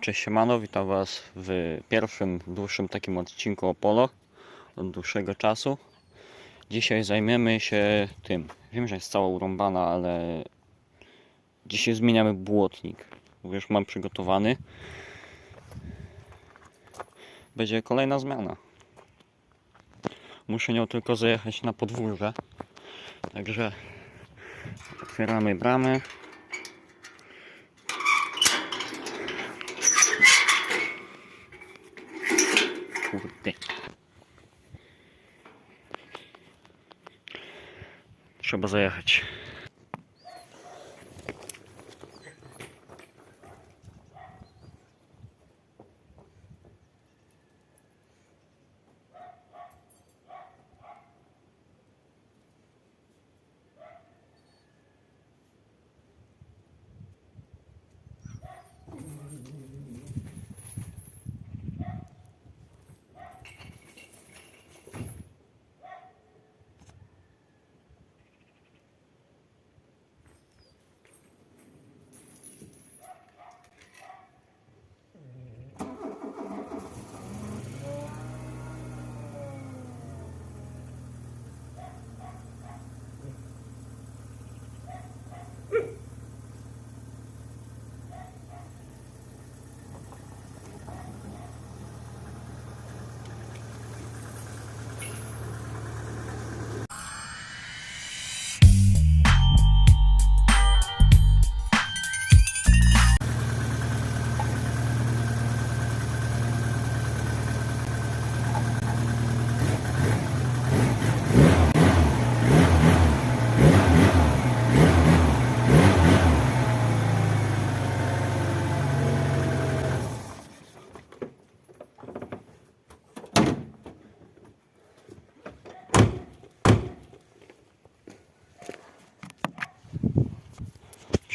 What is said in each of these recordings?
Cześć siemano, witam was w pierwszym, dłuższym takim odcinku o polo od dłuższego czasu. Dzisiaj zajmiemy się tym. Wiem, że jest cała urąbana, ale dzisiaj zmieniamy błotnik. Już mam przygotowany. Będzie kolejna zmiana. Muszę nią tylko zajechać na podwórze. Także otwieramy bramę. Trzeba zajechać.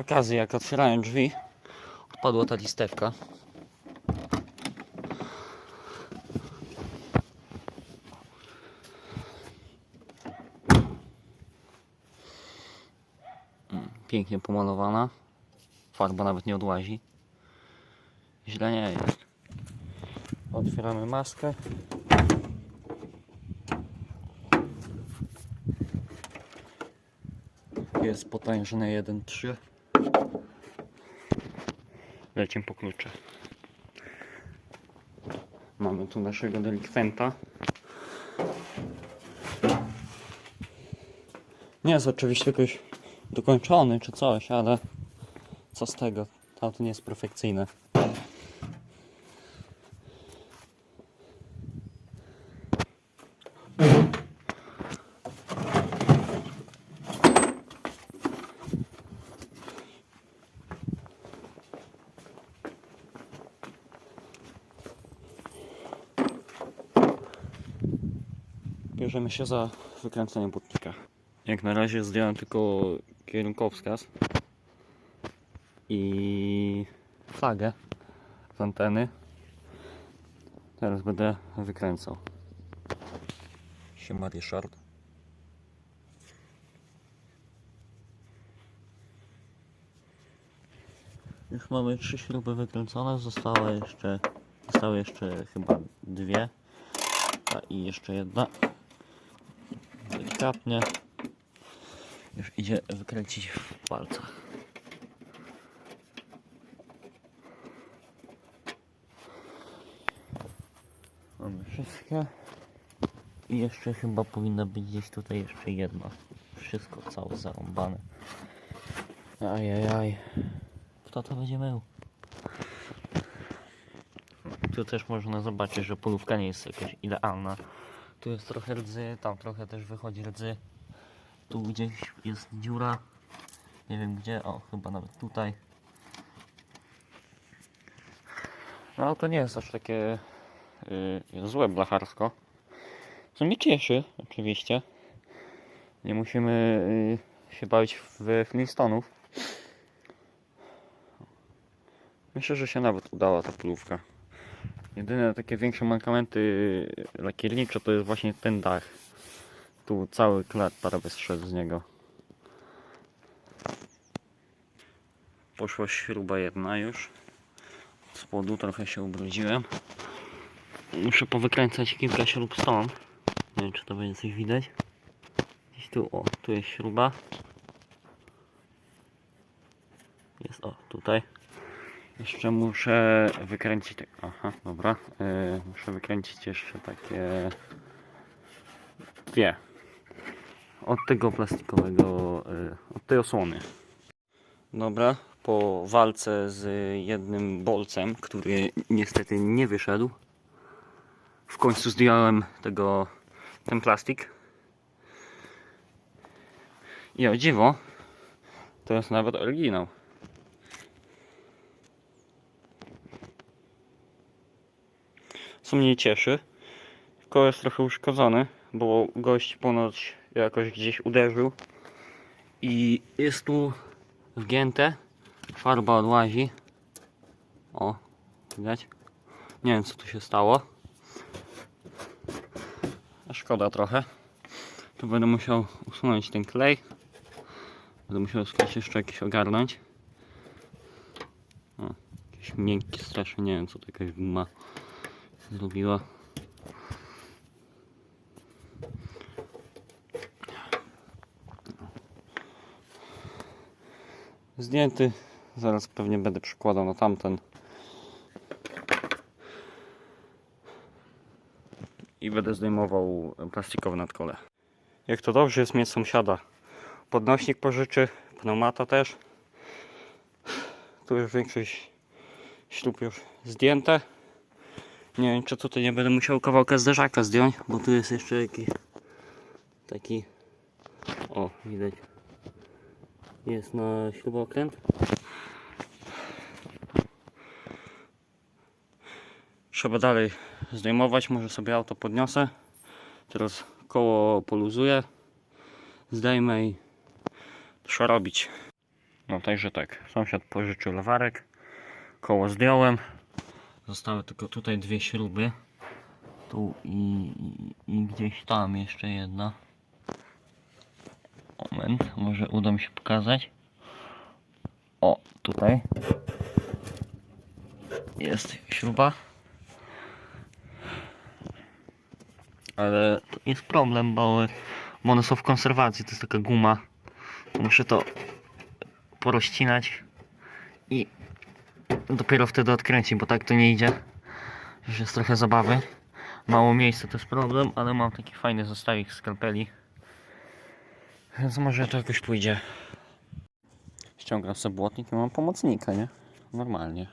Okazji, jak otwierałem drzwi, odpadła ta listewka. Mm, Pięknie pomalowana. Farba nawet nie odłazi. Źle nie jest. Otwieramy maskę. Jest potężny 1.3. Lecimy po klucze. Mamy tu naszego delikwenta. Nie jest oczywiście jakoś dokończony czy coś, ale co z tego? To nie jest perfekcyjne. Bierzemy się za wykręcenie butnika. Jak na razie zdjąłem tylko kierunkowskaz i flagę z anteny. Teraz będę wykręcał. Siema Ryszard. Już mamy trzy śruby wykręcone, zostały jeszcze, zostały jeszcze chyba dwie. A i jeszcze jedna. Delikatnie. Już idzie wykręcić w palcach. Mamy wszystkie. I jeszcze chyba powinna być gdzieś tutaj jeszcze jedna. Wszystko całe zarąbane. Ajajaj. Kto to będzie mył? Tu też można zobaczyć, że polówka nie jest jakaś idealna. Tu jest trochę rdzy, tam trochę też wychodzi rdzy. Tu gdzieś jest dziura. Nie wiem gdzie, o chyba nawet tutaj. No to nie jest aż takie yy, złe blacharsko. Co mnie cieszy oczywiście. Nie musimy yy, się bawić w Flintstonów. Myślę, że się nawet udała ta polówka. Jedyne takie większe mankamenty lakiernicze to jest właśnie ten dach. Tu cały klat prawie zszedł z niego. Poszła śruba jedna już. z spodu trochę się ubrudziłem. Muszę powykręcać kilka śrub stąd. Nie wiem, czy to będzie coś widać. Gdzieś tu, o, tu jest śruba. Jest, o, tutaj. Jeszcze muszę wykręcić, tak- aha, dobra. Yy, muszę wykręcić jeszcze takie dwie. Od tego plastikowego, yy, od tej osłony. Dobra, po walce z jednym bolcem, który niestety nie wyszedł, w końcu zdjąłem tego, ten plastik. I o dziwo, to jest nawet oryginał. Co mnie cieszy, koło jest trochę uszkodzony, bo gość ponoć jakoś gdzieś uderzył i jest tu wgięte, farba odłazi. O, widać? Nie wiem co tu się stało. Szkoda trochę. Tu będę musiał usunąć ten klej. Będę musiał skać jeszcze jakiś ogarnąć. O, jakiś miękki strasznie, nie wiem co to jakaś guma zrobiła. Zdjęty. Zaraz pewnie będę przykładał na tamten. I będę zdejmował plastikowe nadkole. Jak to dobrze jest mieć sąsiada. Podnośnik pożyczy, pneumata też. Tu już większość śrub już zdjęte. Nie wiem, czy tutaj nie będę musiał kawałka zderzaka zdjąć, bo tu jest jeszcze jakiś taki. O, widać. Jest na śrubokręt. Trzeba dalej zdejmować, może sobie auto podniosę. Teraz koło poluzuję. Zdejmę i trzeba robić. No także tak, sąsiad pożyczył lewarek. Koło zdjąłem. Zostały tylko tutaj dwie śruby. Tu i, i, i gdzieś tam jeszcze jedna. Moment, może uda mi się pokazać. O, tutaj jest śruba. Ale to jest problem, bo one są w konserwacji. To jest taka guma. Muszę to porozcinać i dopiero wtedy odkręcić, bo tak to nie idzie. Już jest trochę zabawy. Mało miejsca to jest problem, ale mam taki fajny zestawik skalpeli. Więc może to jakoś pójdzie. Ściągam sobie błotnik i mam pomocnika, nie? Normalnie.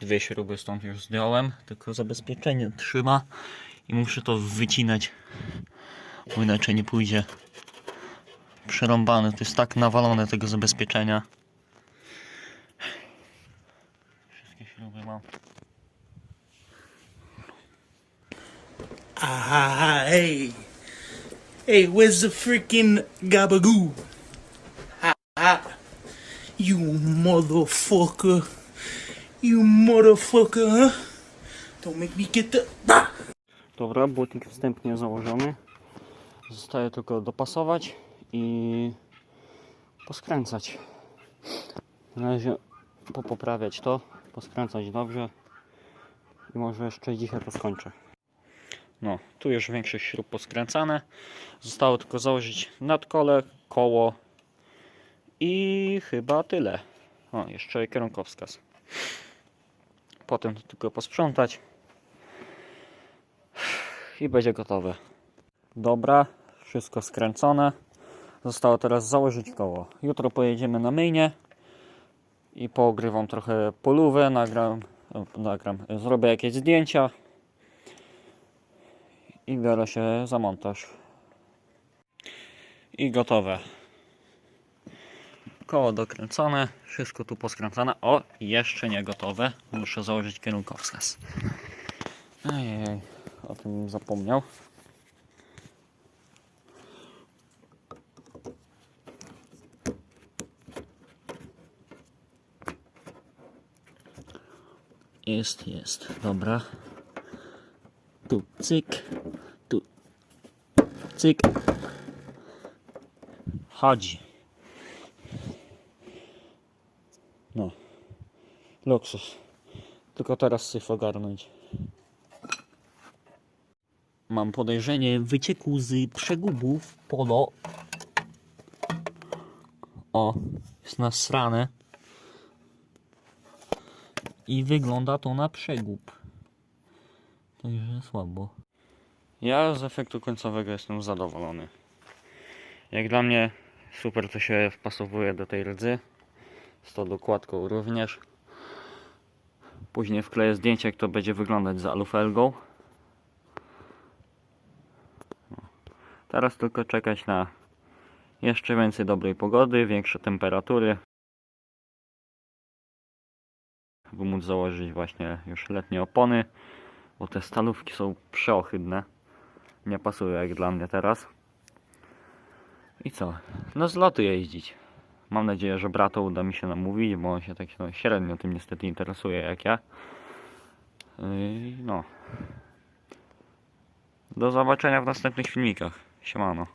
Dwie śruby stąd już zdjąłem, tylko zabezpieczenie trzyma i muszę to wycinać, bo inaczej nie pójdzie. Przerąbane, to jest tak nawalone tego zabezpieczenia. Wszystkie śruby mam. Ah, hey. Hey, where's the freaking gabagoo? Ah, ah. You motherfucker. You motherfucker, huh? Don't make me get the. Ah! Dobra, błotnik wstępnie założony. Zostaje tylko dopasować i poskręcać. Na razie popoprawiać to, poskręcać dobrze i może jeszcze dzisiaj to skończę. No, tu już większość śrub poskręcane. Zostało tylko założyć nadkole, koło i chyba tyle. O, jeszcze kierunkowskaz. Potem to tylko posprzątać i będzie gotowe. Dobra, wszystko skręcone. Zostało teraz założyć koło. Jutro pojedziemy na myjnie i pogrywam trochę polówę, nagram, nagram, zrobię jakieś zdjęcia i biorę się za montaż. I gotowe. Koło dokręcone, wszystko tu poskręcane. O, jeszcze nie gotowe. Muszę założyć kierunkowskaz. Ojej, o tym zapomniał. Jest, jest. Dobra. Tu cyk. Tu cyk. Chodzi. No. Luksus. Tylko teraz syf ogarnąć. Mam podejrzenie wycieku z przegubów polo. O, jest nasrane. I wygląda to na przegub. Także słabo. Ja z efektu końcowego jestem zadowolony. Jak dla mnie super to się wpasowuje do tej rdzy. Z tą dokładką również. Później wkleję zdjęcie jak to będzie wyglądać za alufelgą. No. Teraz tylko czekać na jeszcze więcej dobrej pogody, większe temperatury. By móc założyć właśnie już letnie opony, bo te stalówki są przeohydne. Nie pasują jak dla mnie teraz. I co? No z lotu jeździć. Mam nadzieję, że bratu uda mi się namówić, bo on się tak no, średnio tym niestety interesuje jak ja. Yy, no. Do zobaczenia w następnych filmikach. Siemano.